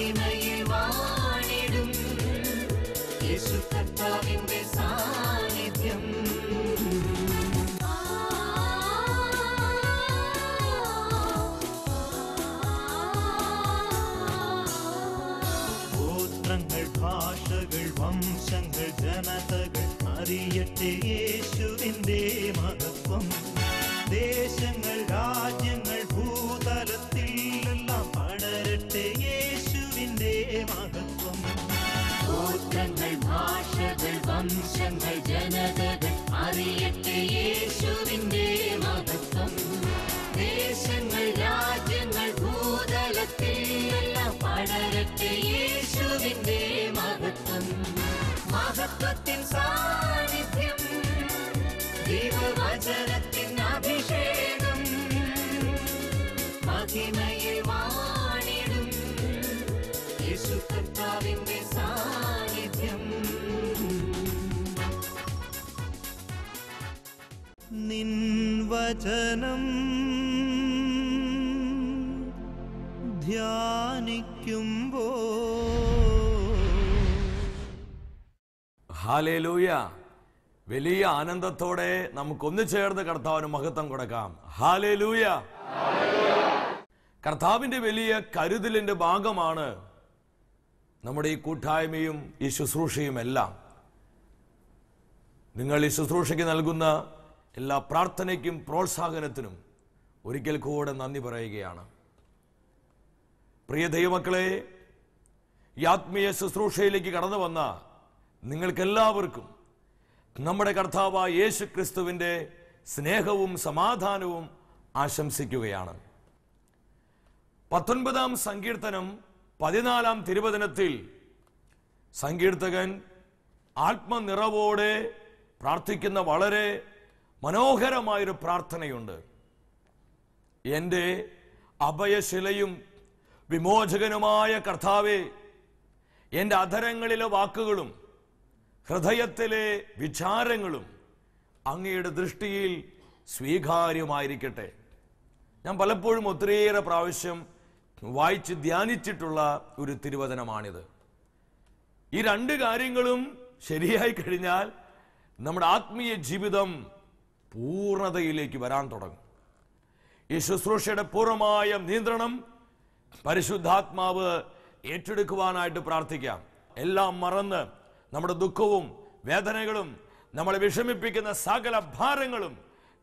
മഹിമയിൽ ഗോത്രങ്ങൾ ഭാഷകൾ വംശങ്ങൾ ജനതകൾ അറിയട്ടെ യേശുവിന്റെ മഹത്വം. ദേശങ്ങൾ വംശങ്ങൾ ജനതകൾ അറിയട്ടെ യേശുവിന്റെ മഹത്വം. ദേശങ്ങൾ രാജ്യങ്ങൾ ഭൂതലത്തിൽ എല്ലാം പടരട്ടെ യേശുവിന്റെ മഹത്വം. മഹത്വത്തിൻ സാന്നിധ്യം വചനം ധ്യാനിക്കുമ്പോ ഹാലേലൂയ. വലിയ ആനന്ദത്തോടെ നമുക്കൊന്നു ചേർന്ന് കർത്താവിന് മഹത്വം കൊടുക്കാം. ഹാലേലൂയ. കർത്താവിന്റെ വലിയ കരുതലിന്റെ ഭാഗമാണ് നമ്മുടെ ഈ കൂട്ടായ്മയും ഈ ശുശ്രൂഷയും എല്ലാം നിങ്ങൾ ഈ ശുശ്രൂഷയ്ക്ക് നൽകുന്ന എല്ലാ പ്രാർത്ഥനയ്ക്കും പ്രോത്സാഹനത്തിനും ഒരിക്കൽ കൂടെ നന്ദി പറയുകയാണ്. പ്രിയ ദൈവമക്കളെ ഈ ആത്മീയ ശുശ്രൂഷയിലേക്ക് കടന്നു വന്ന നിങ്ങൾക്കെല്ലാവർക്കും നമ്മുടെ കർത്താവ് യേശു ക്രിസ്തുവിന്റെ സ്നേഹവും സമാധാനവും ആശംസിക്കുകയാണ്. പത്തൊൻപതാം സങ്കീർത്തനം പതിനാലാം തിരുവചനത്തിൽ സങ്കീർത്തകൻ ആത്മനിറവോടെ പ്രാർത്ഥിക്കുന്ന വളരെ മനോഹരമായൊരു പ്രാർത്ഥനയുണ്ട്. എന്റെ അഭയശിലയും വിമോചകനുമായ കർത്താവെ എന്റെ അധരങ്ങളിലെ വാക്കുകളും ഹൃദയത്തിലെ വിചാരങ്ങളും അങ്ങയുടെ ദൃഷ്ടിയിൽ സ്വീകാര്യമായിരിക്കട്ടെ. ഞാൻ പലപ്പോഴും ഒത്തിരിയേറെ പ്രാവശ്യം വായിച്ച് ധ്യാനിച്ചിട്ടുള്ള ഒരു തിരുവചനമാണിത്. ഈ രണ്ട് കാര്യങ്ങളും ശരിയായി കഴിഞ്ഞാൽ നമ്മുടെ ആത്മീയ ജീവിതം പൂർണതയിലേക്ക് വരാൻ തുടങ്ങും. ഈ ശുശ്രൂഷയുടെ പൂർണമായ നിയന്ത്രണം പരിശുദ്ധാത്മാവ് ഏറ്റെടുക്കുവാനായിട്ട് പ്രാർത്ഥിക്കാം. എല്ലാം മറന്ന് നമ്മുടെ ദുഃഖവും വേദനകളും നമ്മളെ വിഷമിപ്പിക്കുന്ന സകല ഭാരങ്ങളും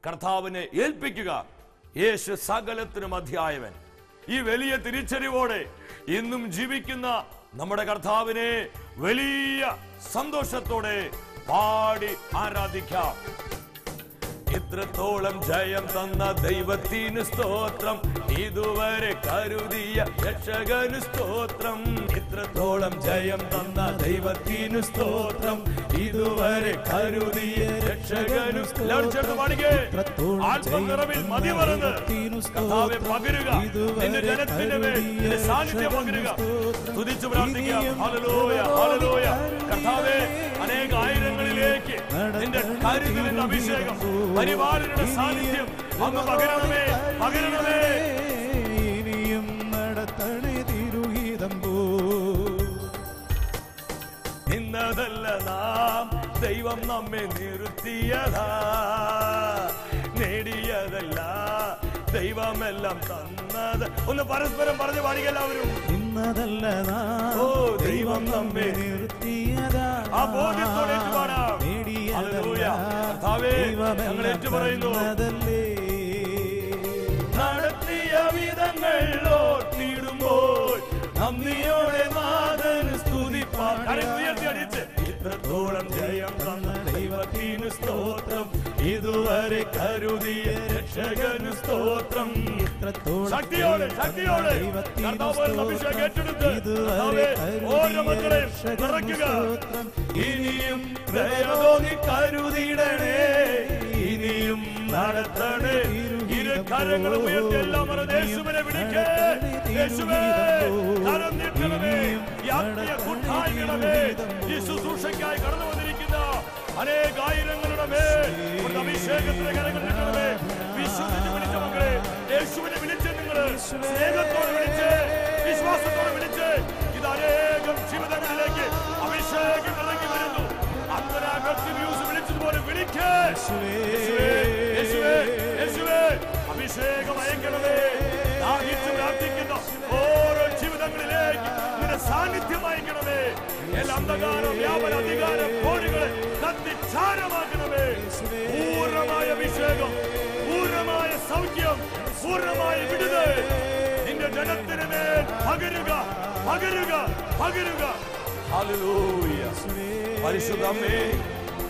കർത്താവിനെ ഏൽപ്പിക്കുക. യേശു സകലത്തിനും അധ്യായവൻ ഈ വലിയ തിരിച്ചറിവോടെ ഇന്നും ജീവിക്കുന്ന നമ്മുടെ കർത്താവിനെ വലിയ സന്തോഷത്തോടെ പാടി ആരാധിക്കാം. ഇത്രത്തോളം ജയം തന്ന ദൈവത്തിന് സ്തോത്രം. ഇതുവരെ കരുതിയ രക്ഷകന് സ്തോത്രം. ഇത്രത്തോളം ജയം തന്ന ദൈവത്തിന് സ്തോത്രം. ഇതുവരെ കരുതിയ രക്ഷകനു ആത്മനിറവിൽ മതി മറന്ന് പകരുക. നിന്റെ മേൽ സാന്നിധ്യം പകരുക. തുതിച്ചു കർത്താവെ അനേക ആയിരങ്ങളിലേക്ക് നിന്റെ കാര്യത്തിന്റെ അഭിഷേകം പരിപാലനയുടെ സാന്നിധ്യം അങ്ങ് പകരണമേ പകരണമേ. ഇനിയും നടത്തണേ തിരുഹിതം പോ ഇന്നതല്ല നാം ദൈവം നമ്മെ നിർത്തിയതാ. നേടിയതല്ല ദൈവമെല്ലാം തന്നത്. ഒന്ന് പരസ്പരം പറഞ്ഞു പാടിക ഓ, ദൈവം നമ്മെ നിർത്തിയതാ. നടത്തിയ വിധങ്ങൾ ഓർത്തിടുമ്പോൾ നന്ദിയോടെ നാഥൻ അടിച്ച്. ഇത്രത്തോളം ജയം തന്ന ദൈവത്തിന് സ്തോത്രം. ഇതുവരെ കരുതിയ രക്ഷകന് സ്തോത്രം. ശക്തിയോടെ ശക്തിയോടെ. ഇതുവരെ ഓരോ മക്കളെയും നിറയ്ക്കുക ഇനിയും പ്രയോഗി കരുതിയിടണേ. ഇനിയും നടത്തണേ. ഇരു കരങ്ങളും ഉയർത്തി എല്ലാം പറഞ്ഞ് യേശുവിനെ വിളിക്കേ. യേശുവേ കരം നീട്ടണമേ ഈ ആത്മീയ കൂട്ടായ്മയുടെ മേൽ ഈ ശുശ്രൂഷയ്ക്കായി കടന്നു അനേകായിരങ്ങളുടെ മേൽ ഒരു അഭിഷേകത്തിന്റെ കരങ്ങൾ നിങ്ങളുടെ വിശ്വസിച്ച് വിളിച്ച മക്കളെ യേശുവിനെ വിളിച്ച് നിങ്ങൾ സ്നേഹത്തോടെ വിളിച്ച് വിശ്വാസത്തോടെ വിളിച്ച് ഇത് അനേകം ജീവിതങ്ങളിലേക്ക് അഭിഷേകം ഇറങ്ങി വരുന്നു. അങ്ങനെ ന്യൂസ് വിളിച്ചതുപോലെ വിളിക്കേ. അഭിഷേകം അയക്കണമേ പ്രാർത്ഥിക്കുന്ന. ഓരോ ജീവിതങ്ങളിലേക്ക് നിന്റെ സാന്നിധ്യം അയക്കണമേ. എല്ലാ അന്ധകാര വ്യാപന അധികാര കോഴികളെ കത്തിച്ചാരമാക്കണമേ പൂർണമായ അഭിഷേകം പൂർണമായ സൗഖ്യം പൂർണമായ വിടുതൽ. നിന്റെ ജനത്തിന് മേൽ പകരുക പകരുക പകരുക. പരിശുദ്ധ അമ്മേ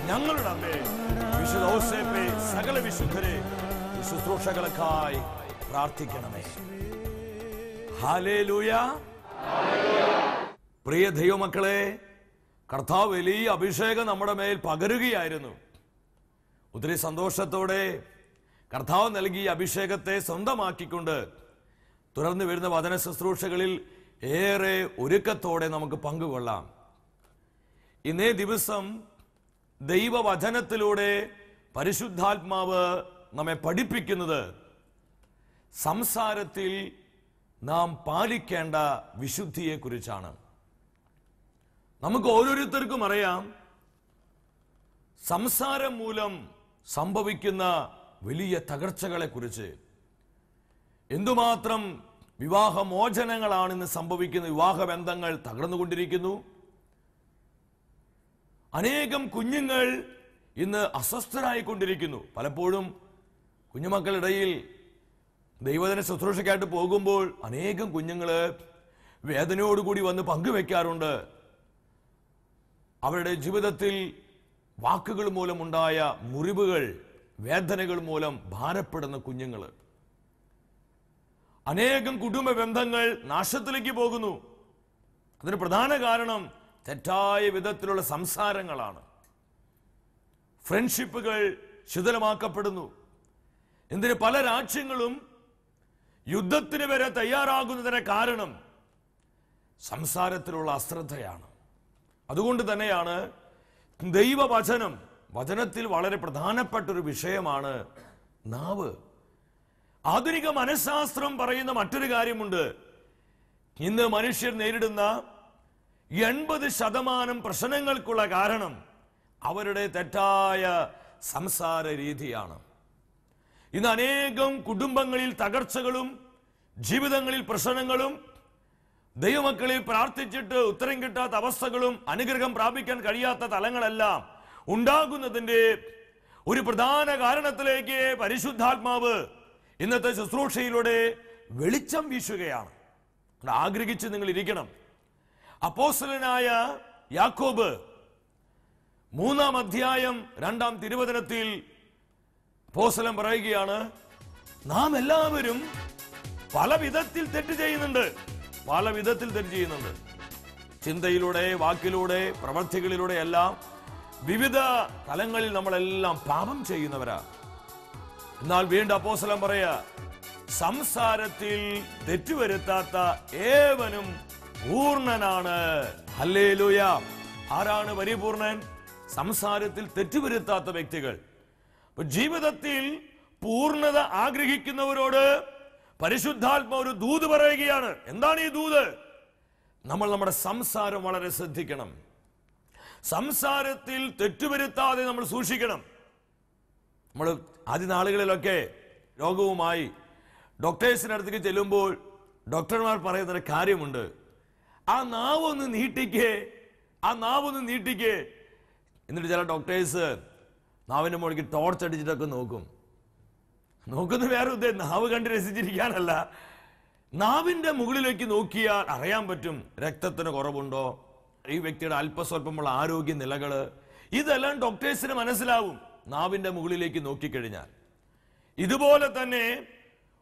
ഞങ്ങളുടെ അമ്മേ വിശുദ്ധ ഔസേപ്പേ സകല വിശുദ്ധരെ ശുശ്രൂഷകൾക്കായി പ്രാർത്ഥിക്കണമേ. പ്രിയ ദൈവമക്കളെ കർത്താവ് വലിയ അഭിഷേകം നമ്മുടെ മേൽ പകരുകയായിരുന്നു. ഒത്തിരി സന്തോഷത്തോടെ കർത്താവ് നൽകിയ അഭിഷേകത്തെ സ്വന്തമാക്കിക്കൊണ്ട് തുടർന്ന് വരുന്ന വചന ശുശ്രൂഷകളിൽ ഏറെ ഒരുക്കത്തോടെ നമുക്ക് പങ്കുകൊള്ളാം. ഇന്നേ ദിവസം ദൈവവചനത്തിലൂടെ പരിശുദ്ധാത്മാവ് നമ്മെ പഠിപ്പിക്കുന്നത് സംസാരത്തിൽ നാം പാലിക്കേണ്ട വിശുദ്ധിയെക്കുറിച്ചാണ്. നമുക്ക് ഓരോരുത്തർക്കും അറിയാം സംസാരം മൂലം സംഭവിക്കുന്ന വലിയ തകർച്ചകളെ കുറിച്ച് എന്തുമാത്രം വിവാഹമോചനങ്ങളാണ് ഇന്ന് സംഭവിക്കുന്ന വിവാഹ ബന്ധങ്ങൾ തകർന്നുകൊണ്ടിരിക്കുന്നു. അനേകം കുഞ്ഞുങ്ങൾ ഇന്ന് അസ്വസ്ഥരായിക്കൊണ്ടിരിക്കുന്നു. പലപ്പോഴും കുഞ്ഞുമക്കളിടയിൽ ദൈവജന ശുശ്രൂഷയ്ക്കായിട്ട് പോകുമ്പോൾ അനേകം കുഞ്ഞുങ്ങൾ വേദനയോടുകൂടി വന്ന് പങ്കുവെക്കാറുണ്ട്. അവരുടെ ജീവിതത്തിൽ വാക്കുകൾ മൂലമുണ്ടായ മുറിവുകൾ വേദനകൾ മൂലം ഭാരപ്പെടുന്ന കുഞ്ഞുങ്ങൾ അനേകം കുടുംബ ബന്ധങ്ങൾ നാശത്തിലേക്ക് പോകുന്നു. അതിന് പ്രധാന കാരണം തെറ്റായ വിധത്തിലുള്ള സംസാരങ്ങളാണ്. ഫ്രണ്ട്ഷിപ്പുകൾ ശിഥിലമാക്കപ്പെടുന്നു. എന്തിന് പല രാജ്യങ്ങളും യുദ്ധത്തിന് വരെ തയ്യാറാകുന്നതിന് കാരണം സംസാരത്തിലുള്ള അശ്രദ്ധയാണ്. അതുകൊണ്ട് തന്നെയാണ് ദൈവവചനം വചനത്തിൽ വളരെ പ്രധാനപ്പെട്ട ഒരു വിഷയമാണ് നാവ്. ആധുനിക മനഃശാസ്ത്രം പറയുന്ന മറ്റൊരു കാര്യമുണ്ട്. ഇന്ന് മനുഷ്യർ നേരിടുന്ന എൺപത് ശതമാനം പ്രശ്നങ്ങൾക്കുള്ള കാരണം അവരുടെ തെറ്റായ സംസാര രീതിയാണ് ഇന്ന് അനേകം കുടുംബങ്ങളിൽ തകർച്ചകളും ജീവിതങ്ങളിൽ പ്രശ്നങ്ങളും ദൈവമക്കളിൽ പ്രാർത്ഥിച്ചിട്ട് ഉത്തരം കിട്ടാത്ത അവസ്ഥകളും അനുഗ്രഹം പ്രാപിക്കാൻ കഴിയാത്ത തലങ്ങളെല്ലാം ഉണ്ടാകുന്നതിന്റെ ഒരു പ്രധാന കാരണത്തിലേക്ക് പരിശുദ്ധാത്മാവ് ഇന്നത്തെ ശുശ്രൂഷയിലൂടെ വെളിച്ചം വീശുകയാണ്. ആഗ്രഹിച്ച് നിങ്ങൾ ഇരിക്കണം. അപ്പോസ്തലനായ യാക്കോബ് മൂന്നാം അധ്യായം രണ്ടാം തിരുവചനത്തിൽ അപ്പോസ്തലൻ പറയുകയാണ് നാം എല്ലാവരും പല വിധത്തിൽ തെറ്റ് ചെയ്യുന്നുണ്ട്. പല വിധത്തിൽ തെറ്റ് ചെയ്യുന്നുണ്ട്. ചിന്തയിലൂടെ വാക്കിലൂടെ പ്രവർത്തികളിലൂടെ എല്ലാം വിവിധ തലങ്ങളിൽ നമ്മളെല്ലാം പാപം ചെയ്യുന്നവരാ. എന്നാൽ വീണ്ടും അപ്പോസലം പറയാ സംസാരത്തിൽ തെറ്റുവരുത്താത്ത ഏവനും പൂർണനാണ്. ഹല്ലേലൂയ. ആരാണ് പരിപൂർണൻ? സംസാരത്തിൽ തെറ്റുവരുത്താത്ത വ്യക്തികൾ. ജീവിതത്തിൽ പൂർണത ആഗ്രഹിക്കുന്നവരോട് പരിശുദ്ധാത്മ ഒരു ദൂത് പറയുകയാണ്. എന്താണ് ഈ ദൂത്? നമ്മൾ നമ്മുടെ സംസാരം വളരെ ശ്രദ്ധിക്കണം. സംസാരത്തിൽ തെറ്റുവരുത്താതെ നമ്മൾ സൂക്ഷിക്കണം. നമ്മൾ ആദ്യ നാളുകളിലൊക്കെ രോഗവുമായി ഡോക്ടേഴ്സിന്റെ അടുത്തേക്ക് ചെല്ലുമ്പോൾ ഡോക്ടർമാർ പറയുന്നൊരു കാര്യമുണ്ട്. ആ നാവൊന്ന് നീട്ടിക്കേ ആ നാവൊന്ന് നീട്ടിക്കേ. എന്നിട്ട് ചില ഡോക്ടേഴ്സ് നാവിന്റെ മുകളിലേക്ക് ടോർച്ച് അടിച്ചിട്ടൊക്കെ നോക്കും. നോക്കുന്ന വേറെ ഉദ്ദേശം നാവ് കണ്ട് രസിച്ചിരിക്കാനല്ല നാവിന്റെ മുകളിലേക്ക് നോക്കിയാൽ അറിയാൻ പറ്റും രക്തത്തിന് കുറവുണ്ടോ? ഈ വ്യക്തിയുടെ അല്പസ്വല്പമുള്ള ആരോഗ്യ നിലകൾ ഇതെല്ലാം ഡോക്ടേഴ്സിന് മനസ്സിലാവും. നാവിന്റെ മുകളിലേക്ക് നോക്കിക്കഴിഞ്ഞാൽ. ഇതുപോലെ തന്നെ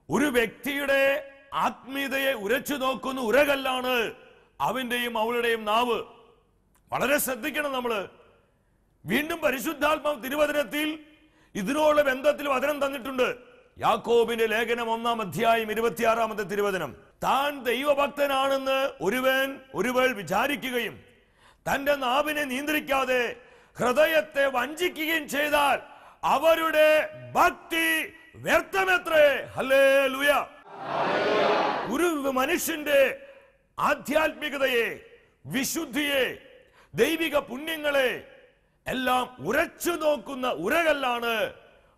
ഒരു വ്യക്തിയുടെ ആത്മീയതയെ ഉരച്ചു നോക്കുന്ന ഉരകല്ലാണ് അവന്റെയും അവളുടെയും നാവ്. വളരെ ശ്രദ്ധിക്കണം നമ്മൾ. വീണ്ടും പരിശുദ്ധാത്മാവ് തിരുവചനത്തിൽ ഇതിനോട് ബന്ധത്തിൽ വചനം തന്നിട്ടുണ്ട്. യാക്കോബിന്റെ ലേഖനം ഒന്നാം അധ്യായം ഇരുപത്തിയാറാമത്തെ തിരുവചനം. താൻ ദൈവഭക്തനാണെന്ന് ഒരുവൻ ഒരുവൾ വിചാരിക്കുകയും തന്റെ നാവിനെ നിയന്ത്രിക്കാതെ ഹൃദയത്തെ വഞ്ചിക്കുകയും ചെയ്താൽ അവരുടെ ഭക്തി വ്യർത്ഥമെത്രേ. ഹലേ ലുയ ഒരു മനുഷ്യന്റെ ആധ്യാത്മികതയെ വിശുദ്ധിയെ ദൈവിക പുണ്യങ്ങളെ എല്ലാം ഉരച്ചു നോക്കുന്ന ഉരകല്ലാണ്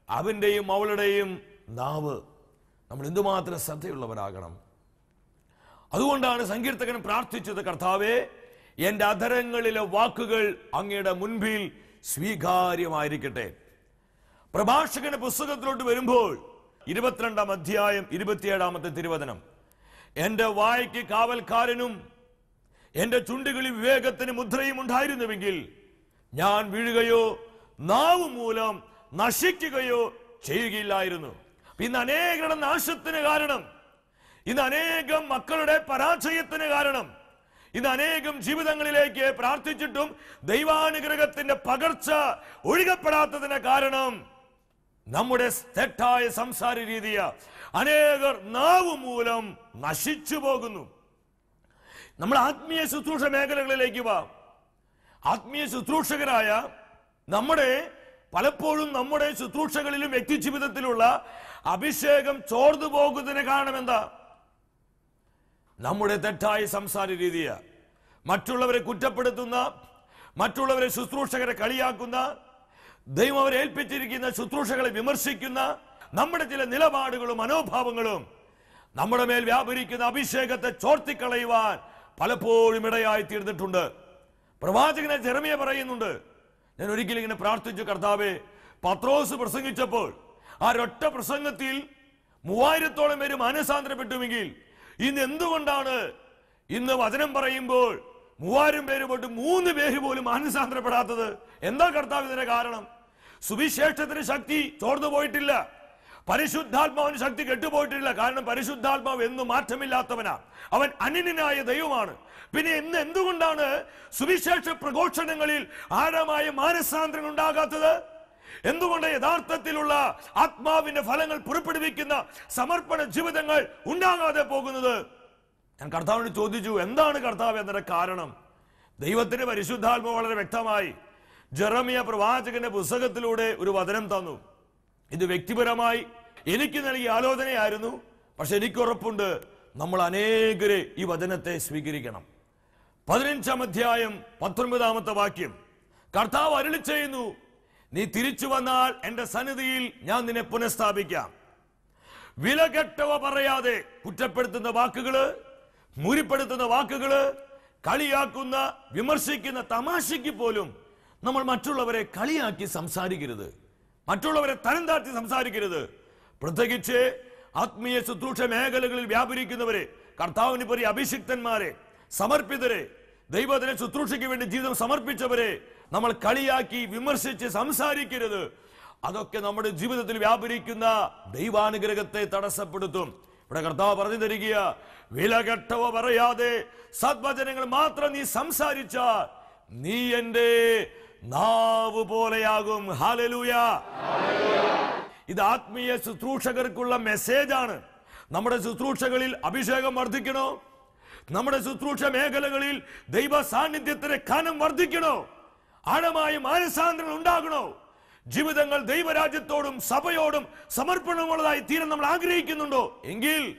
അവന്റെയും അവളുടെയും നാവ്. നമ്മൾ എന്തുമാത്രം ശ്രദ്ധയുള്ളവരാകണം. അതുകൊണ്ടാണ് സങ്കീർത്തകൻ പ്രാർത്ഥിച്ചത് കർത്താവേ എന്റെ അധരങ്ങളിലെ വാക്കുകൾ അങ്ങയുടെ മുൻപിൽ സ്വീകാര്യമായിരിക്കട്ടെ. പ്രഭാഷകന്റെ പുസ്തകത്തിലോട്ട് വരുമ്പോൾ ഇരുപത്തിരണ്ടാം അധ്യായം ഇരുപത്തിയേഴാമത്തെ തിരുവചനം എന്റെ വായ്ക്ക് കാവൽക്കാരനും എന്റെ ചുണ്ടുകളിൽ വിവേകത്തിന് മുദ്രയും ഉണ്ടായിരുന്നുവെങ്കിൽ ഞാൻ വീഴുകയോ നാവ് മൂലം നശിക്കുകയോ ചെയ്യുകയില്ലായിരുന്നു. ഇന്ന് അനേകരുടെ നാശത്തിന് കാരണം ഇന്ന് അനേകം മക്കളുടെ പരാജയത്തിന് കാരണം ഇന്ന് അനേകം ജീവിതങ്ങളിലേക്ക് പ്രാർത്ഥിച്ചിട്ടും ദൈവാനുഗ്രഹത്തിന്റെ പകർച്ച ഒഴുകപ്പെടാത്തതിന് കാരണം നമ്മുടെ തെറ്റായ സംസാര രീതിയ അനേകർ നാവ് മൂലം നശിച്ചു പോകുന്നു. നമ്മൾ ആത്മീയ ശുശ്രൂഷ മേഖലകളിലേക്ക് വാ. ആത്മീയ ശുശ്രൂഷകരായ നമ്മുടെ പലപ്പോഴും നമ്മുടെ ശുശ്രൂഷകളിലും വ്യക്തി ജീവിതത്തിലുള്ള അഭിഷേകം ചോർന്നു പോകുന്നതിന് കാരണം എന്താ നമ്മുടെ തെറ്റായ സംസാര രീതിയ. മറ്റുള്ളവരെ കുറ്റപ്പെടുത്തുന്ന മറ്റുള്ളവരെ ശുശ്രൂഷകരെ കളിയാക്കുന്ന ദൈവം അവരെ ഏൽപ്പിച്ചിരിക്കുന്ന ശുശ്രൂഷകളെ വിമർശിക്കുന്ന നമ്മുടെ ചില നിലപാടുകളും മനോഭാവങ്ങളും നമ്മുടെ മേൽ വ്യാപരിക്കുന്ന അഭിഷേകത്തെ ചോർത്തിക്കളയുവാൻ പലപ്പോഴും ഇടയായി തീർന്നിട്ടുണ്ട് പ്രവാചകനെ ജെറമിയ പറയുന്നുണ്ട്. ഞാൻ ഒരിക്കലും ഇങ്ങനെ പ്രാർത്ഥിച്ചു കർത്താവെ പത്രോസ് പ്രസംഗിച്ചപ്പോൾ ആ ഒരൊറ്റ പ്രസംഗത്തിൽ മൂവായിരത്തോളം പേര് മാനസാന്തരപ്പെട്ടുവെങ്കിൽ ഇന്ന് എന്തുകൊണ്ടാണ് ഇന്ന് വചനം പറയുമ്പോൾ മൂവായിരം പേര് പോയിട്ട് മൂന്ന് പേര് പോലും മാനസാന്തരപ്പെടാത്തത്? എന്താ കർത്താവ് ഇതിന്റെ കാരണം? സുവിശേഷത്തിന് ശക്തി ചോർന്നു പോയിട്ടില്ല. പരിശുദ്ധാത്മാവിന് ശക്തി കെട്ടുപോയിട്ടില്ല. കാരണം പരിശുദ്ധാത്മാവ് എന്നും മാറ്റമില്ലാത്തവനാ. അവൻ അനിനായ ദൈവമാണ്. പിന്നെ ഇന്ന് എന്തുകൊണ്ടാണ് സുവിശേഷ പ്രഘോഷണങ്ങളിൽ ആഴമായ മാനസാന്തരം ഉണ്ടാകാത്തത്? എന്തുകൊണ്ട് യഥാർത്ഥത്തിലുള്ള ആത്മാവിന്റെ ഫലങ്ങൾ പുറപ്പെടുവിക്കുന്ന സമർപ്പണ ജീവിതങ്ങൾ ഉണ്ടാകാതെ പോകുന്നത്? ഞാൻ കർത്താവിനോട് ചോദിച്ചു എന്താണ് കർത്താവ് എന്നതിന്റെ കാരണം? ദൈവത്തിന്റെ പരിശുദ്ധാത്മ വളരെ വ്യക്തമായി ജെറമിയ പ്രവാചകന്റെ പുസ്തകത്തിലൂടെ ഒരു വചനം തന്നു. ഇത് വ്യക്തിപരമായി എനിക്ക് നൽകിയ ആലോചനയായിരുന്നു. പക്ഷെ എനിക്ക് ഉറപ്പുണ്ട് നമ്മൾ അനേകരെ ഈ വചനത്തെ സ്വീകരിക്കണം. പതിനഞ്ചാം അധ്യായം പത്തൊൻപതാമത്തെ വാക്യം. കർത്താവ് അരുളി ചെയ്യുന്നു നീ തിരിച്ചു വന്നാൽ എന്റെ സന്നിധിയിൽ ഞാൻ നിന്നെ പുനഃസ്ഥാപിക്കാം. വില കെട്ടവ പറയാതെ കുറ്റപ്പെടുത്തുന്ന വാക്കുകൾ മുരിപ്പെടുത്തുന്ന വാക്കുകൾ കളിയാക്കുന്ന വിമർശിക്കുന്ന തമാശയ്ക്ക് പോലും നമ്മൾ മറ്റുള്ളവരെ കളിയാക്കി സംസാരിക്കരുത്. മറ്റുള്ളവരെ തരം താഴ്ത്തി സംസാരിക്കരുത്. പ്രത്യേകിച്ച് ആത്മീയ ശുശ്രൂഷ മേഖലകളിൽ വ്യാപരിക്കുന്നവരെ കർത്താവിന് പരി അഭിഷിക്തന്മാരെ സമർപ്പിതരെ ദൈവത്തിനെ ശുശ്രൂഷയ്ക്ക് വേണ്ടി ജീവിതം സമർപ്പിച്ചവരെ നമ്മൾ കളിയാക്കി വിമർശിച്ച് സംസാരിക്കരുത്. അതൊക്കെ നമ്മുടെ ജീവിതത്തിൽ വ്യാപരിക്കുന്ന ദൈവാനുഗ്രഹത്തെ തടസ്സപ്പെടുത്തും. ഇവിടെ കർത്താവ് പറഞ്ഞു തരിക വിലകെട്ടവ പറയാതെ സദ്വചനങ്ങൾ മാത്രം നീ സംസാരിച്ചാൽ നീ എന്റെ നാവ് പോലെയാകും. ഹാലലൂയ ഇത് ആത്മീയ ശുശ്രൂഷകർക്കുള്ള മെസ്സേജാണ്. നമ്മുടെ ശുശ്രൂഷകളിൽ അഭിഷേകം വർദ്ധിക്കണോ? നമ്മുടെ ശുശ്രൂഷ മേഖലകളിൽ ദൈവ സാന്നിധ്യത്തിന് കനം വർദ്ധിക്കണോ? ആഴമായ മാനസാന്തരങ്ങൾ ഉണ്ടാകണോ? ജീവിതങ്ങൾ ദൈവരാജ്യത്തോടും സഭയോടും സമർപ്പണമുള്ളതായി തീരാൻ നമ്മൾ ആഗ്രഹിക്കുന്നുണ്ടോ? എങ്കിൽ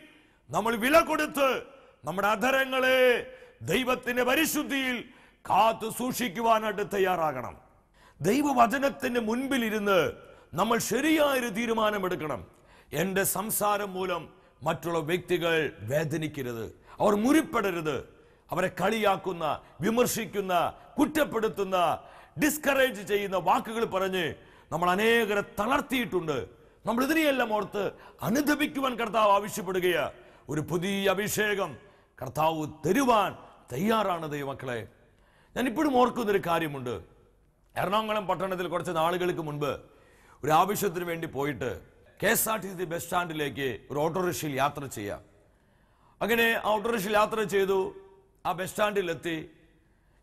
നമ്മൾ വില കൊടുത്ത് നമ്മുടെ അധരങ്ങളെ ദൈവത്തിന്റെ പരിശുദ്ധിയിൽ കാത്തു സൂക്ഷിക്കുവാനായിട്ട് തയ്യാറാകണം. ദൈവവചനത്തിന്റെ മുൻപിൽ ഇരുന്ന് നമ്മൾ ശരിയായൊരു തീരുമാനമെടുക്കണം. എന്റെ സംസാരം മൂലം മറ്റുള്ള വ്യക്തികൾ വേദനിക്കരുത്. അവർ മുറിപ്പെടരുത്. അവരെ കളിയാക്കുന്ന വിമർശിക്കുന്ന കുറ്റപ്പെടുത്തുന്ന ഡിസ്കറേജ് ചെയ്യുന്ന വാക്കുകൾ പറഞ്ഞ് നമ്മൾ അനേകരെ തളർത്തിയിട്ടുണ്ട്. നമ്മൾ ഇതിനെയെല്ലാം ഓർത്ത് അനുദപിക്കുവാൻ കർത്താവ് ആവശ്യപ്പെടുകയാണ്. ഒരു പുതിയ അഭിഷേകം കർത്താവ് തരുവാൻ തയ്യാറാണ് ദൈവമക്കളെ. ഞാൻ ഇപ്പോഴും ഓർക്കുന്ന ഒരു കാര്യമുണ്ട്. എറണാകുളം പട്ടണത്തിൽ കുറച്ച് നാളുകൾക്ക് മുൻപ് ഒരു ആവശ്യത്തിന് വേണ്ടി പോയിട്ട് K S R T C bus സ്റ്റാൻഡിലേക്ക് ഒരു ഓട്ടോറിക്ഷയിൽ യാത്ര ചെയ്യാം. അങ്ങനെ ആ ഓട്ടോറിക്ഷയിൽ യാത്ര ചെയ്തു. ആ ബസ് സ്റ്റാൻഡിൽ എത്തി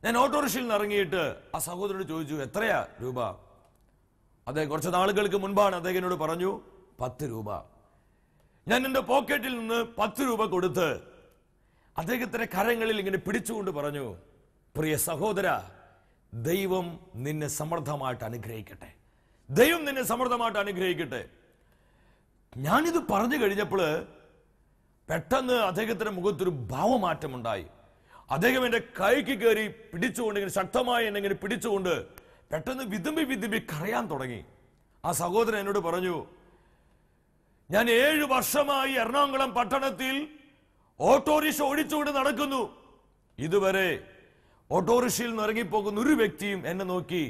ഞാൻ ഓട്ടോറിക്ഷയിൽ നിന്ന് ഇറങ്ങിയിട്ട് ആ സഹോദരനോട് ചോദിച്ചു എത്രയാ രൂപ? അദ്ദേഹം കുറച്ച് നാളുകൾക്ക് മുൻപാണ് അദ്ദേഹം എന്നോട് പറഞ്ഞു പത്ത് രൂപ. ഞാൻ എന്റെ പോക്കറ്റിൽ നിന്ന് പത്ത് രൂപ കൊടുത്ത് അദ്ദേഹത്തിന്റെ കരങ്ങളിൽ ഇങ്ങനെ പിടിച്ചുകൊണ്ട് പറഞ്ഞു പ്രിയ സഹോദര ദൈവം നിന്നെ സമൃദ്ധമായിട്ട് അനുഗ്രഹിക്കട്ടെ. ദൈവം നിന്നെ സമൃദ്ധമായിട്ട് അനുഗ്രഹിക്കട്ടെ. ഞാനിത് പറഞ്ഞു കഴിഞ്ഞപ്പോൾ പെട്ടെന്ന് അദ്ദേഹത്തിന്റെ മുഖത്തൊരു ഭാവമാറ്റമുണ്ടായി. അദ്ദേഹം എന്റെ കൈക്ക് കയറി പിടിച്ചുകൊണ്ട് ഇങ്ങനെ ശക്തമായി എന്നെ ഇങ്ങനെ പിടിച്ചുകൊണ്ട് പെട്ടെന്ന് വിതുമ്പി വിതുമ്പി കരയാൻ തുടങ്ങി. ആ സഹോദരൻ എന്നോട് പറഞ്ഞു ഞാൻ ഏഴ് വർഷമായി എറണാകുളം പട്ടണത്തിൽ ഓട്ടോറിക്ഷ ഓടിച്ചുകൊണ്ട് നടക്കുന്നു. ഇതുവരെ ഓട്ടോറിക്ഷയിൽ നിന്ന് ഇറങ്ങിപ്പോകുന്ന ഒരു വ്യക്തിയും എന്നെ നോക്കി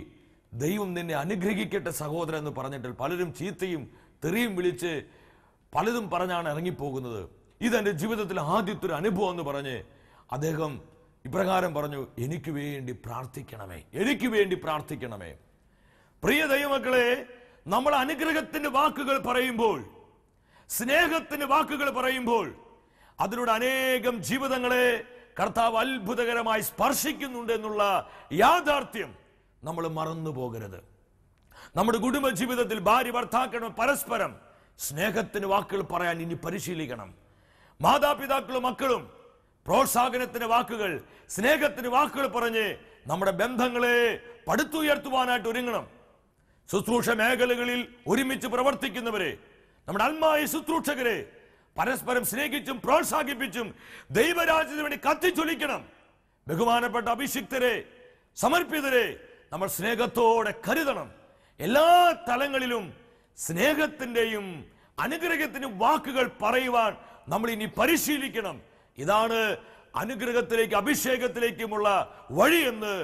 ദൈവം നിന്നെ അനുഗ്രഹിക്കട്ടെ സഹോദരൻ എന്ന് പറഞ്ഞിട്ട് പലരും ചീത്തയും തെറിയും വിളിച്ച് പലതും പറഞ്ഞാണ് ഇറങ്ങിപ്പോകുന്നത്. ഇതെന്റെ ജീവിതത്തിലെ ആദ്യത്തെ ഒരു അനുഭവം എന്ന് പറഞ്ഞ് അദ്ദേഹം ഇപ്രകാരം പറഞ്ഞു എനിക്ക് വേണ്ടി പ്രാർത്ഥിക്കണമേ എനിക്ക് വേണ്ടി പ്രാർത്ഥിക്കണമേ. പ്രിയ ദൈവമക്കളെ നമ്മൾ അനുഗ്രഹത്തിന്റെ വാക്കുകൾ പറയുമ്പോൾ സ്നേഹത്തിന്റെ വാക്കുകൾ പറയുമ്പോൾ അതിലൂടെ അനേകം ജീവിതങ്ങളെ കർത്താവ് അത്ഭുതകരമായി സ്പർശിക്കുന്നുണ്ട് എന്നുള്ള യാഥാർത്ഥ്യം നമ്മൾ മറന്നു പോകരുത്. നമ്മുടെ കുടുംബ ജീവിതത്തിൽ ഭാര്യ ഭർത്താക്കളും പരസ്പരം സ്നേഹത്തിന് വാക്കുകൾ പറയാൻ ഇനി പരിശീലിക്കണം. മാതാപിതാക്കളും മക്കളും പ്രോത്സാഹനത്തിന് വാക്കുകൾ സ്നേഹത്തിന് വാക്കുകൾ പറഞ്ഞ് നമ്മുടെ ബന്ധങ്ങളെ പടുത്തുയർത്തുവാനായിട്ട് ഒരുങ്ങണം. ശുശ്രൂഷ മേഖലകളിൽ ഒരുമിച്ച് പ്രവർത്തിക്കുന്നവരെ നമ്മുടെ അന്മായ ശുശ്രൂഷകരെ പരസ്പരം സ്നേഹിച്ചും പ്രോത്സാഹിപ്പിച്ചും ദൈവരാജ്യത്തിന് വേണ്ടി കത്തിച്ചൊലിക്കണം ബഹുമാനപ്പെട്ട അഭിഷിക്തരെ സമർപ്പിതരെ നമ്മൾ സ്നേഹത്തോടെ കരുതണം. എല്ലാ തലങ്ങളിലും സ്നേഹത്തിന്റെയും അനുഗ്രഹത്തിനും വാക്കുകൾ പറയുവാൻ നമ്മൾ ഇനി പരിശീലിക്കണം. ഇതാണ് അനുഗ്രഹത്തിലേക്ക് അഭിഷേകത്തിലേക്കുമുള്ള വഴിയെന്ന്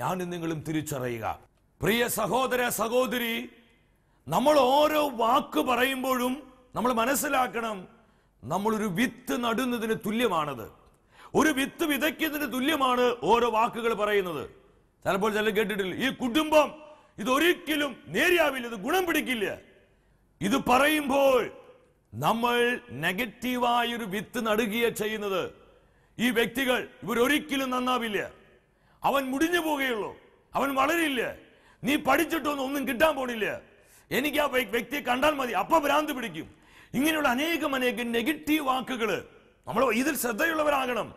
ഞാൻ നിങ്ങളും തിരിച്ചറിയുക. പ്രിയ സഹോദര സഹോദരി നമ്മൾ ഓരോ വാക്ക് പറയുമ്പോഴും നമ്മൾ മനസ്സിലാക്കണം നമ്മളൊരു വിത്ത് നടുന്നതിന് തുല്യമാണത്. ഒരു വിത്ത് വിതയ്ക്കുന്നതിന് തുല്യമാണ് ഓരോ വാക്കുകൾ പറയുന്നത്. ചിലപ്പോൾ ചില കേട്ടിട്ടില്ല. ഈ കുടുംബം ഇതൊരിക്കലും നേരിയാവില്ല ഇത് ഗുണം പിടിക്കില്ല. ഇത് പറയുമ്പോൾ നമ്മൾ നെഗറ്റീവായൊരു വിത്ത് നടുകയ ചെയ്യുന്നത്. ഈ വ്യക്തികൾ ഇവരൊരിക്കലും നന്നാവില്ല. അവൻ മുടിഞ്ഞു പോവുകയുള്ളൂ. അവൻ വളരില്ല. നീ പഠിച്ചിട്ടൊന്നും ഒന്നും കിട്ടാൻ പോണില്ല. എനിക്ക് ആ വ്യ- വ്യക്തിയെ കണ്ടാൽ മതി. അപ്പൊ ഭ്രാന്ത് പിടിക്കും. ഇങ്ങനെയുള്ള അനേകം അനേകം നെഗറ്റീവ് വാക്കുകൾ. നമ്മൾ ഇതിൽ ശ്രദ്ധയുള്ളവരാകണം.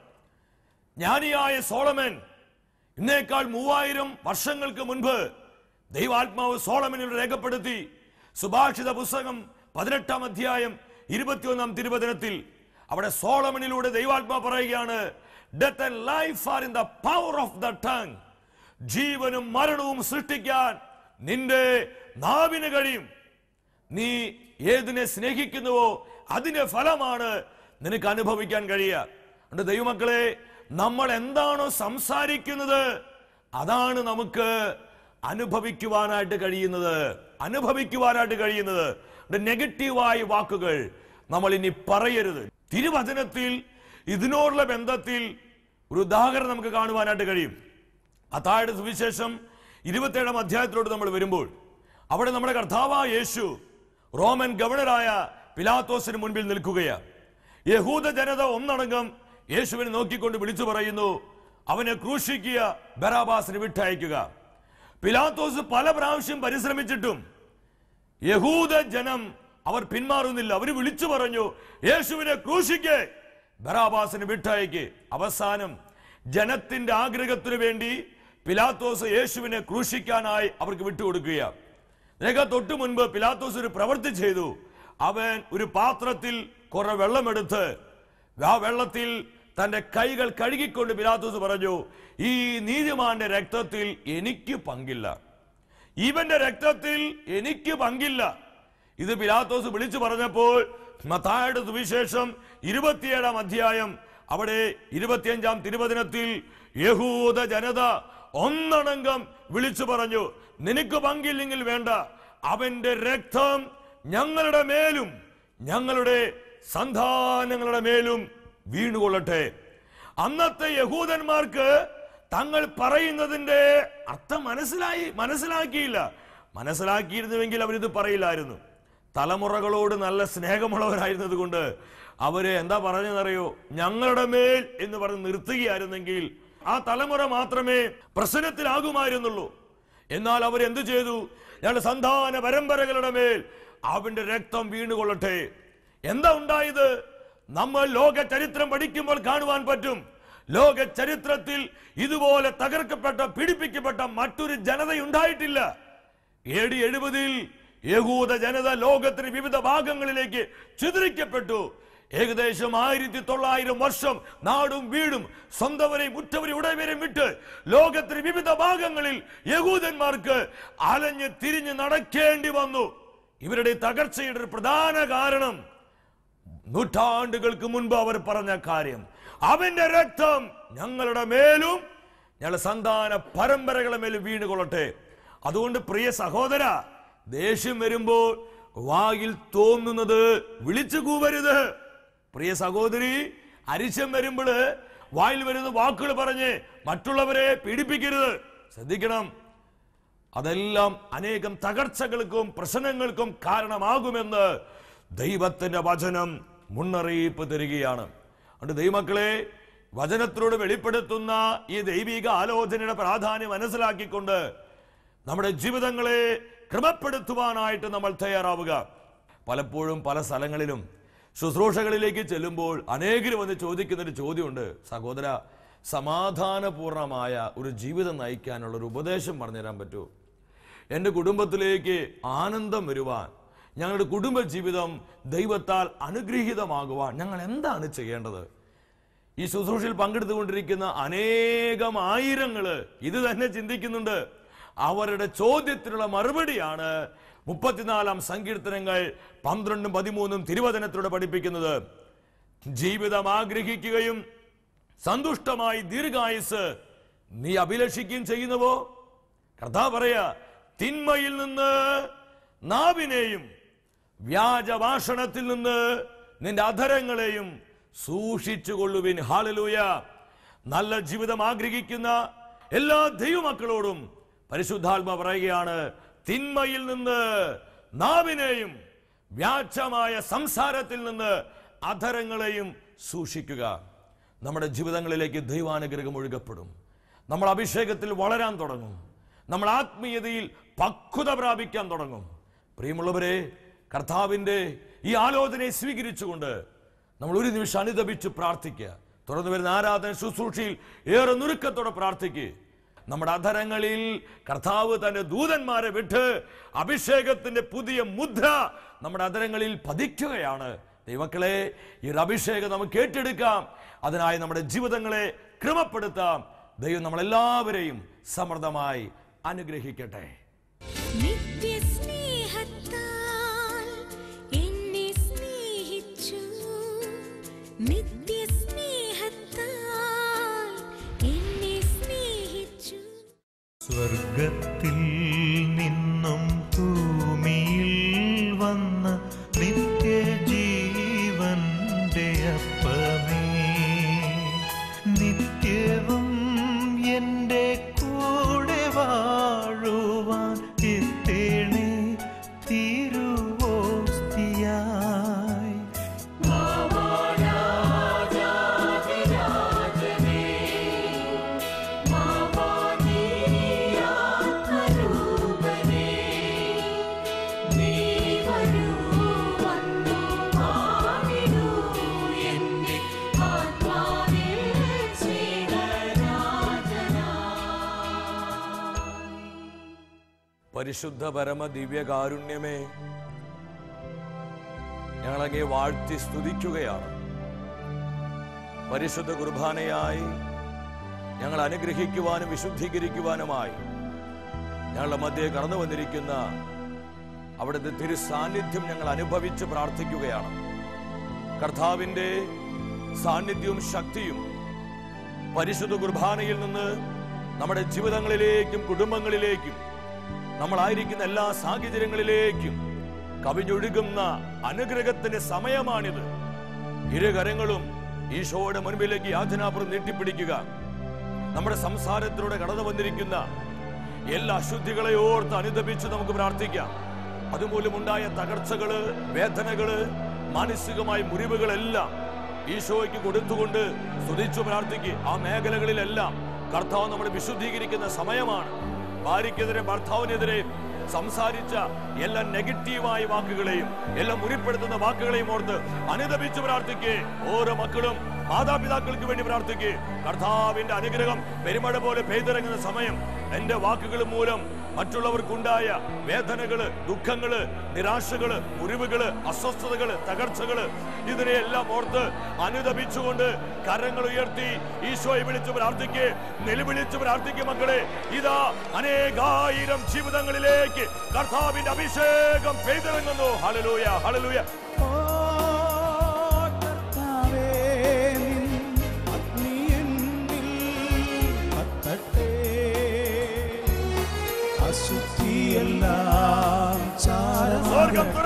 ജ്ഞാനിയായ സോളമൻ ഇന്നേക്കാൾ മൂവായിരം വർഷങ്ങൾക്ക് മുൻപ് ദൈവാത്മാവ് സോളമനിൽ രേഖപ്പെടുത്തി സുഭാഷിത പുസ്തകം പതിനെട്ടാം അധ്യായം ഇരുപത്തിയൊന്നാം തിരുവചനത്തിൽ അവിടെ സോളമനിലൂടെ ദൈവാത്മാവ് പറയുകയാണ് death and life are in the power of the tongue ജീവനും മരണവും സൃഷ്ടിക്കാൻ നിന്റെ നാവിന് കഴിയും. നീ ഏതിനെ സ്നേഹിക്കുന്നുവോ അതിന്റെ ഫലമാണ് നിനക്ക് അനുഭവിക്കാൻ കഴിയുക. അതുകൊണ്ട് ദൈവമക്കളെ നമ്മൾ എന്താണോ സംസാരിക്കുന്നത് അതാണ് നമുക്ക് അനുഭവിക്കുവാനായിട്ട് കഴിയുന്നത്. അനുഭവിക്കുവാനായിട്ട് കഴിയുന്നത്. നെഗറ്റീവായ വാക്കുകൾ നമ്മൾ ഇനി പറയരുത്. തിരുവചനത്തിൽ ഇതിനോടുള്ള ബന്ധത്തിൽ ഒരു ഉദാഹരണം നമുക്ക് കാണുവാനായിട്ട് കഴിയും. അത്താഴ സുവിശേഷം ഇരുപത്തേഴാം അധ്യായത്തിലോട്ട് നമ്മൾ വരുമ്പോൾ അവിടെ നമ്മുടെ കർത്താവായ യേശു റോമൻ ഗവർണറായ പിലാത്തോസിന് മുൻപിൽ നിൽക്കുകയാണ്. യഹൂദ ജനത ഒന്നടങ്കം യേശുവിനെ നോക്കിക്കൊണ്ട് വിളിച്ചു പറയുന്നു അവനെ ക്രൂശിക്കുക ബറാബാസിന് വിട്ടയക്കുക. പിലാത്തോസ് പല പ്രാവശ്യം പരിശ്രമിച്ചിട്ടും യഹൂദ ജനം അവർ പിന്മാറുന്നില്ല. അവർ വിളിച്ചു പറഞ്ഞു യേശുവിനെ ക്രൂശിക്ക് ബറാബാസിന് വിട്ടയക്ക്. അവസാനം ജനത്തിന്റെ ആഗ്രഹത്തിനു വേണ്ടി പിലാത്തോസ് യേശുവിനെ ക്രൂശിക്കാനായി അവർക്ക് വിട്ടുകൊടുക്കുകയാണ്. രേഖ തൊട്ടു മുൻപ് പിലാത്തോസ് ഒരു പ്രവൃത്തി ചെയ്തു. അവൻ ഒരു പാത്രത്തിൽ കുറെ വെള്ളമെടുത്ത് ആ വെള്ളത്തിൽ തന്റെ കൈകൾ കഴുകിക്കൊണ്ട് പിലാത്തോസ് പറഞ്ഞു ഈ നീതിമാന്റെ രക്തത്തിൽ എനിക്ക് പങ്കില്ല. ഇവന്റെ രക്തത്തിൽ എനിക്ക് പങ്കില്ല. ഇത് പിലാത്തോസ് വിളിച്ചു പറഞ്ഞപ്പോൾ മത്തായുടെ സുവിശേഷം ഇരുപത്തിയേഴാം അധ്യായം അവിടെ ഇരുപത്തിയഞ്ചാം തിരുവചനത്തിൽ യഹൂദ ജനത ഒന്നണങ്കം വിളിച്ചു പറഞ്ഞു നിനക്ക് പങ്കില്ലെങ്കിൽ വേണ്ട. അവന്റെ രക്തം ഞങ്ങളുടെ മേലും ഞങ്ങളുടെ സന്താനങ്ങളുടെ മേലും വീണുകൊള്ളട്ടെ. അന്നത്തെ യഹൂദന്മാർക്ക് തങ്ങൾ പറയുന്നതിന്റെ അർത്ഥം മനസ്സിലായി മനസ്സിലാക്കിയില്ല. മനസ്സിലാക്കിയിരുന്നുവെങ്കിൽ അവരിത് പറയില്ലായിരുന്നു. തലമുറകളോട് നല്ല സ്നേഹമുള്ളവരായിരുന്നത് കൊണ്ട് അവർ എന്താ പറഞ്ഞതെന്നറിയോ? ഞങ്ങളുടെ മേൽ എന്ന് പറഞ്ഞ് നിർത്തുകയായിരുന്നെങ്കിൽ ആ തലമുറ മാത്രമേ പ്രശ്നത്തിലാകുമായിരുന്നുള്ളൂ. എന്നാൽ അവർ എന്തു ചെയ്തു? ഞങ്ങളുടെ സന്താന പരമ്പരകളുടെ മേൽ അവന്റെ രക്തം വീണുകൊള്ളട്ടെ. എന്താ ഉണ്ടായത്? നമ്മൾ ലോക ചരിത്രം പഠിക്കുമ്പോൾ കാണുവാൻ പറ്റും. ലോക ചരിത്രത്തിൽ ഇതുപോലെ തകർക്കപ്പെട്ട പീഡിപ്പിക്കപ്പെട്ട മറ്റൊരു ജനതയുണ്ടായിട്ടില്ല. എ ഡി എഴുപതിൽ യഹൂദ ജനത ലോകത്തിന് വിവിധ ഭാഗങ്ങളിലേക്ക് ചിതറിക്കപ്പെട്ടു. ഏകദേശം ആയിരത്തി തൊള്ളായിരം വർഷം നാടും വീടും സ്വന്തവരെയും ഉറ്റവരെയും ഉടയവരെയും വിട്ട് ലോകത്തിന് വിവിധ ഭാഗങ്ങളിൽ യഹൂദന്മാർക്ക് അലഞ്ഞ് തിരിഞ്ഞ് നടക്കേണ്ടി വന്നു. ഇവരുടെ തകർച്ചയുടെ ഒരു പ്രധാന കാരണം നൂറ്റാണ്ടുകൾക്ക് മുൻപ് അവർ പറഞ്ഞ കാര്യം. അവന്റെ രക്തം ഞങ്ങളുടെ മേലും ഞങ്ങളുടെ സന്താന പരമ്പരകളെ മേലും വീണുകൊള്ളട്ടെ. അതുകൊണ്ട് പ്രിയ സഹോദര ദേഷ്യം വരുമ്പോൾ വായിൽ തോന്നുന്നത് വിളിച്ചു കൂവരുത്. പ്രിയ സഹോദരി അരിശം വരുമ്പോൾ വായിൽ വരുന്ന വാക്കുകൾ പറഞ്ഞ് മറ്റുള്ളവരെ പീഡിപ്പിക്കരുത്. ശ്രദ്ധിക്കണം. അതെല്ലാം അനേകം തകർച്ചകൾക്കും പ്രശ്നങ്ങൾക്കും കാരണമാകുമെന്ന് ദൈവത്തിന്റെ വചനം മുന്നറിയിപ്പ് തരികയാണ്. അതുകൊണ്ട് ദൈവമക്കളെ വചനത്തിലൂടെ വെളിപ്പെടുത്തുന്ന ഈ ദൈവിക ആലോചനയുടെ പ്രാധാന്യം മനസ്സിലാക്കിക്കൊണ്ട് നമ്മുടെ ജീവിതങ്ങളെ ക്രമപ്പെടുത്തുവാനായിട്ട് നമ്മൾ തയ്യാറാവുക. പലപ്പോഴും പല സ്ഥലങ്ങളിലും ശുശ്രൂഷകളിലേക്ക് ചെല്ലുമ്പോൾ അനേകർ വന്ന് ചോദിക്കുന്ന ഒരു ചോദ്യമുണ്ട്. സഹോദര സമാധാനപൂർണമായ ഒരു ജീവിതം നയിക്കാനുള്ള ഒരു ഉപദേശം പറഞ്ഞുതരാൻ പറ്റൂ. എന്റെ കുടുംബത്തിലേക്ക് ആനന്ദം വരുവാൻ ഞങ്ങളുടെ കുടുംബജീവിതം ദൈവത്താൽ അനുഗ്രഹീതമാകുവാൻ ഞങ്ങൾ എന്താണ് ചെയ്യേണ്ടത്? ഈ ശുശ്രൂഷയിൽ പങ്കെടുത്തുകൊണ്ടിരിക്കുന്ന അനേകം ആയിരങ്ങൾ ഇത് തന്നെ ചിന്തിക്കുന്നുണ്ട്. അവരുടെ ചോദ്യത്തിനുള്ള മറുപടിയാണ് മുപ്പത്തിനാലാം സങ്കീർത്തനങ്ങൾ പന്ത്രണ്ടും പതിമൂന്നും തിരുവചനത്തിലൂടെ പഠിപ്പിക്കുന്നത്. ജീവിതം ആഗ്രഹിക്കുകയും സന്തുഷ്ടമായി ദീർഘായുസ് നീ അഭിലഷിക്കുകയും ചെയ്യുന്നുവോ? കർത്താവ് പറയാ തിന്മയിൽ നിന്ന് നാവിനെയും വ്യാജഭാഷണത്തിൽ നിന്ന് നിന്റെ അധരങ്ങളെയും സൂക്ഷിച്ചു കൊള്ളുവിൻ. ഹാളിലൂയ നല്ല ജീവിതം ആഗ്രഹിക്കുന്ന എല്ലാ ദൈവമക്കളോടും പരിശുദ്ധാത്മ പറയുകയാണ് തിന്മയിൽ നിന്ന് നാവിനെയും വ്യാജമായ സംസാരത്തിൽ നിന്ന് അധരങ്ങളെയും സൂക്ഷിക്കുക. നമ്മുടെ ജീവിതങ്ങളിലേക്ക് ദൈവാനുഗ്രഹം ഒഴുകപ്പെടും. നമ്മൾ അഭിഷേകത്തിൽ വളരാൻ തുടങ്ങും. നമ്മൾ ആത്മീയതയിൽ പക്വത പ്രാപിക്കാൻ തുടങ്ങും. പ്രിയമുള്ളവരെ കർത്താവിന്റെ ഈ ആലോചനയെ സ്വീകരിച്ചുകൊണ്ട് നമ്മൾ ഒരു നിമിഷം അനുദപിച്ച് പ്രാർത്ഥിക്കുക. തുടർന്ന് വരുന്ന ആരാധന ശുശ്രൂഷയിൽ ഏറെ നുരുക്കത്തോടെ പ്രാർത്ഥിക്കുക. നമ്മുടെ അധരങ്ങളിൽ കർത്താവ് തന്റെ ദൂതന്മാരെ വിട്ട് അഭിഷേകത്തിന്റെ പുതിയ മുദ്ര നമ്മുടെ അധരങ്ങളിൽ പതിക്കുകയാണ്. ദൈവക്കളെ ഈ അഭിഷേകം നമുക്ക് ഏറ്റെടുക്കാം. അതിനായി നമ്മുടെ ജീവിതങ്ങളെ ക്രമപ്പെടുത്താം. ദൈവം നമ്മളെല്ലാവരെയും സമൃദ്ധമായി അനുഗ്രഹിക്കട്ടെ. നിത്യസ്നേഹത്താൽ എന്നെ സ്നേഹിച്ചു. നിത്യസ്നേഹത്താൽ സ്വർഗത്തിൽ പരിശുദ്ധ പരമ ദിവ്യകാരുണ്യമേ ഞങ്ങളങ്ങെ വാഴ്ത്തി സ്തുതിക്കുകയാണ്. പരിശുദ്ധ കുർബാനയായി ഞങ്ങൾ അനുഗ്രഹിക്കുവാനും വിശുദ്ധീകരിക്കുവാനുമായി ഞങ്ങളുടെ മധ്യേ കടന്നു വന്നിരിക്കുന്ന അവിടുത്തെ തിരുസാന്നിധ്യം ഞങ്ങൾ അനുഭവിച്ച് പ്രാർത്ഥിക്കുകയാണ്. കർത്താവിന്റെ സാന്നിധ്യവും ശക്തിയും പരിശുദ്ധ കുർബാനയിൽ നിന്ന് നമ്മുടെ ജീവിതങ്ങളിലേക്കും കുടുംബങ്ങളിലേക്കും നമ്മളായിരിക്കുന്ന എല്ലാ സാഹചര്യങ്ങളിലേക്കും കവിഞ്ഞൊഴുകുന്ന അനുഗ്രഹത്തിന്റെ സമയമാണിത്. ഇരുകരങ്ങളും ഈശോയുടെ മുൻപിലേക്ക് യാചനാപുരം നീട്ടിപ്പിടിക്കുക. നമ്മുടെ സംസാരത്തിലൂടെ കടന്നു വന്നിരിക്കുന്ന എല്ലാ അശുദ്ധികളെ ഓർത്ത് അനുദപിച്ച് നമുക്ക് പ്രാർത്ഥിക്കാം. അതുമൂലം ഉണ്ടായ തകർച്ചകൾ വേദനകൾ മാനസികമായ മുറിവുകളെല്ലാം ഈശോയ്ക്ക് കൊടുത്തുകൊണ്ട് സ്തുതിച്ചു പ്രാർത്ഥിക്കുക. ആ മേഖലകളിലെല്ലാം കർത്താവ് നമ്മളെ വിശുദ്ധീകരിക്കുന്ന സമയമാണ്. ഭാര്യയ്ക്കെതിരെ ഭർത്താവിനെതിരെ സംസാരിച്ച എല്ലാ നെഗറ്റീവായ വാക്കുകളെയും എല്ലാം മുറിപ്പെടുത്തുന്ന വാക്കുകളെയും ഓർത്ത് അനുദപിച്ച് പ്രാർത്ഥിക്കേ. ഓരോ മക്കളും മാതാപിതാക്കൾക്ക് വേണ്ടി പ്രാർത്ഥിക്കേ. കർത്താവിന്റെ അനുഗ്രഹം പെരുമഴ പോലെ പെയ്തിറങ്ങുന്ന സമയം എന്റെ വാക്കുകൾ മൂലം മറ്റുള്ളവർക്കുണ്ടായ വേദനകൾ ദുഃഖങ്ങൾ നിരാശകൾ മുറിവുകൾ അസ്വസ്ഥതകൾ തകർച്ചകൾ ഇതിനെയെല്ലാം ഓർത്ത് അനുദപിച്ചുകൊണ്ട് കരങ്ങൾ ഉയർത്തി ഈശോയെ വിളിച്ചു പ്രാർത്ഥിക്ക് നിലവിളിച്ചു പ്രാർത്ഥിക്ക് മക്കളെ. ഇതാ അനേകായിരം ജീവിതങ്ങളിലേക്ക് കർത്താവിന്റെ അഭിഷേകം ചെയ്തിറങ്ങുന്നു ഹളലൂയ ഹളലൂയ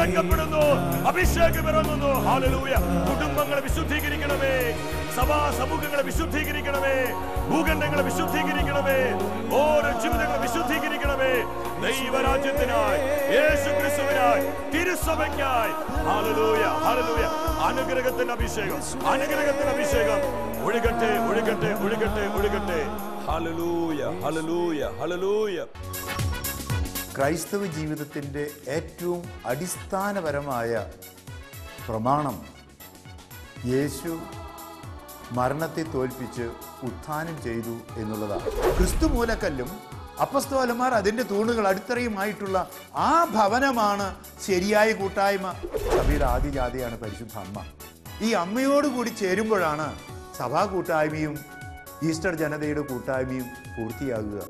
സ്വർഗം തുറക്കപ്പെടുന്നു അഭിഷേകം ഇറങ്ങുന്നു. ഹാലലൂയ കുടുംബങ്ങളെ വിശുദ്ധീകരിക്കണമേ. സഭാ സമൂഹങ്ങളെ വിശുദ്ധീകരിക്കണമേ. ഭൂഖണ്ഡങ്ങളെ വിശുദ്ധീകരിക്കണമേ. ഓരോ ജീവിതങ്ങളെ വിശുദ്ധീകരിക്കണമേ. ദൈവരാജ്യത്തിനായി യേശു ക്രിസ്തുവിനായി തിരുസഭയ്ക്കായി. ഹാലലൂയ ഹാലലൂയ അനുഗ്രഹത്തിന്റെ അഭിഷേകം. അനുഗ്രഹത്തിന്റെ അഭിഷേകം. ഒഴുകട്ടെ ഒഴുകട്ടെ ഒഴുകട്ടെ ഒഴുകട്ടെ. ഹലലൂയ ഹലലൂയ ഹലലൂയ ക്രൈസ്തവ ജീവിതത്തിന്റെ ഏറ്റവും അടിസ്ഥാനപരമായ പ്രമാണം യേശു മരണത്തെ തോൽപ്പിച്ച് ഉത്ഥാനം ചെയ്തു എന്നുള്ളതാണ്. ക്രിസ്തു മൂലക്കല്ലും അപ്പസ്തോലന്മാർ അതിന്റെ തൂണുകൾ അടിത്തറയുമായിട്ടുള്ള ആ ഭവനമാണ് ശരിയായ കൂട്ടായ്മ. സഭയുടെ ആദ്യ ജാതിയാണ് പരിശുദ്ധ അമ്മ. ഈ അമ്മയോട് കൂടി ചേരുമ്പോഴാണ് സഭാ കൂട്ടായ്മയും ഈസ്റ്റർ ജനതയുടെ കൂട്ടായ്മയും പൂർത്തിയാകുക.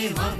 സാന്നിധ്യം മഹത്വമേ മഹത്വമേ മഹത്വ